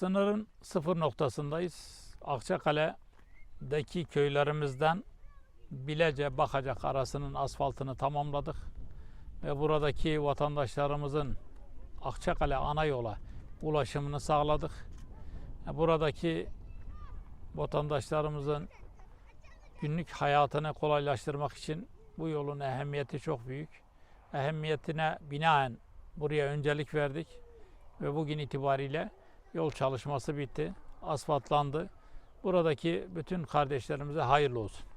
Sınırın sıfır noktasındayız. Akçakale'deki köylerimizden Bilece Bakacak arasının asfaltını tamamladık. Ve buradaki vatandaşlarımızın Akçakale ana yola ulaşımını sağladık. Buradaki vatandaşlarımızın günlük hayatını kolaylaştırmak için bu yolun ehemmiyeti çok büyük. Ehemmiyetine binaen buraya öncelik verdik ve bugün itibariyle yol çalışması bitti, asfaltlandı. Buradaki bütün kardeşlerimize hayırlı olsun.